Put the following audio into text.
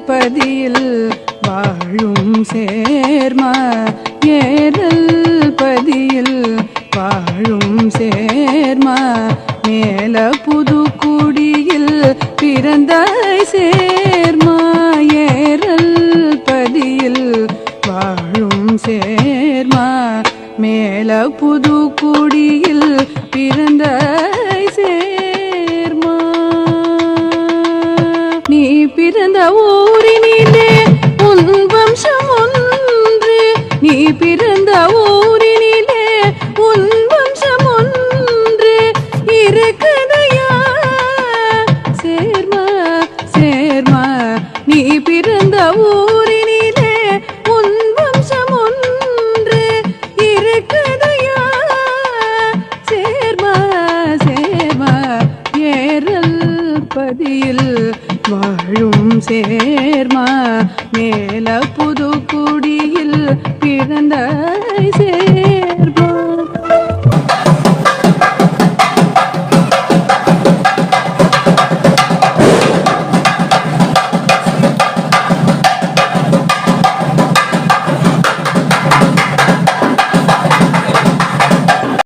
பதியில் வாழும் சேர்மா? ஏதல் பதியில் வாழும் சேர்மா? மேல புதுக்குடியில் பிறந்த சேர்மா? ஏறல் பதியில் வாழும் சேர்மா? மேல புதுக்குடியில் பிறந்த பிறந்த ஊரினிலே உன் வம்சம் ஒன்று. நீ பிறந்த ஊரினிலே உன் வம்சம் ஒன்று. இருக்குதையா சேர்மா சேர்மா. நீ பிறந்த ஊர் திருப்பதியில் வாழும் சேர்மா. மேல புதுக்குடியில் பிறந்த சே